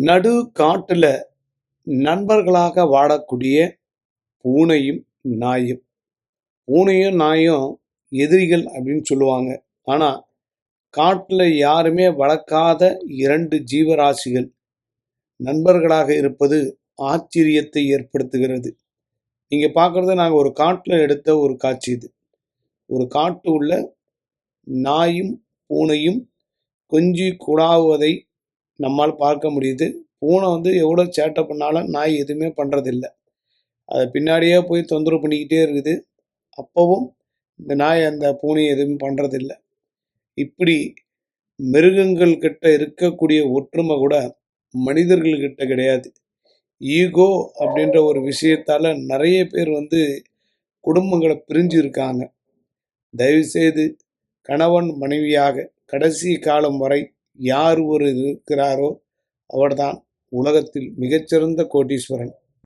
நடு காட்டுல நண்பர்களாக வாழக்கூடிய பூனையும் நாயும். பூனையும் நாயும் எதிரிகள் அப்படின்னு சொல்லுவாங்க. ஆனா காட்டுல யாருமே வளர்க்காத இரண்டு ஜீவராசிகள். நண்பர்களாக இருப்பது ஆச்சரியத்தை ஏற்படுத்துகிறது. நீங்க பார்க்கறது நாங்க ஒரு காட்டுல எடுத்த ஒரு காட்சி இது. ஒரு காட்டு உள்ள நாயும் பூனையும் கொஞ்சி குழாவுவதை நம்மால் பார்க்க முடியுது. பூனை வந்து எவ்வளோ சேட்டை பண்ணாலும் நாய் எதுவுமே பண்ணுறதில்ல அதை பின்னாடியே போய் தொந்தரவு பண்ணிக்கிட்டே இருக்குது. அப்போவும் இந்த நாய் அந்த பூனை எதுவும் பண்ணுறதில்ல இப்படி மிருகங்கள் கிட்ட இருக்கக்கூடிய ஒற்றுமை கூட மனிதர்கள்கிட்ட கிடையாது. ஈகோ அப்படின்ற ஒரு விஷயத்தால நிறைய பேர் வந்து குடும்பங்களை பிரிஞ்சு இருக்காங்க தயவுசெய்து கணவன் மனைவியாக கடைசி காலம் வரை யார் ஒரு இருக்கிறாரோ அவர்தான் உலகத்தில் மிகச்சிறந்த கோட்டீஸ்வரன்.